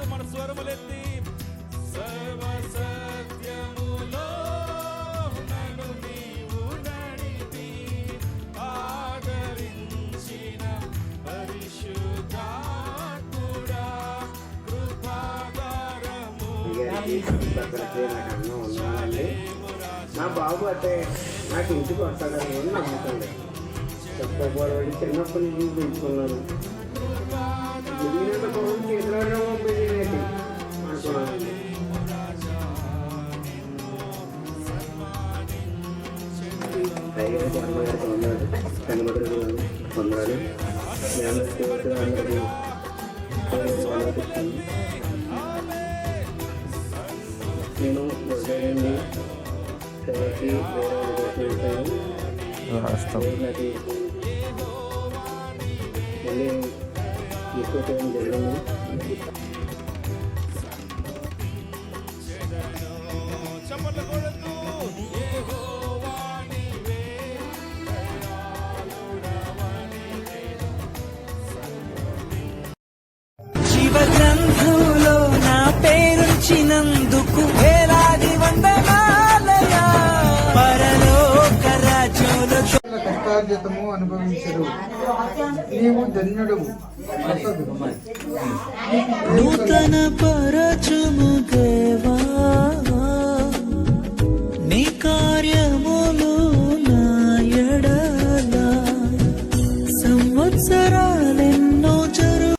ముందు మన స్వరములెత్తి సర్వ సత్యములో నన్ను నీవు నడిపి ఆదరించిన పరిశుద్ధాత్ముడా కృపాగారము నా బాబు అంటే నాకు ఇంటికి వస్తాడని కూడా నమ్మకం లేదు. చెప్పబోరాడు చిన్నప్పటి నుంచి పెంచుకున్నాను టైగర్ జన్మ గారికి ఉన్నాడు కనబడుతు పొందాలి నేను స్టేట్ అందరికీ ఆలోచిస్తాను నేను ఉదయాన్నే సేవకి వేరే వాళ్ళకి వెళ్తాను రాష్ట్రం అది మళ్ళీ ఎక్కువ టైం జరిగింది రక్షించినందుకు వేలాది వందనాలయా పరలోక రాజ్యంలో కష్టార్జితము అనుభవించరు. నీవు ధన్యుడు. నూతన పరచము దేవా. నీ కార్యములు నాయడ సంవత్సరాలే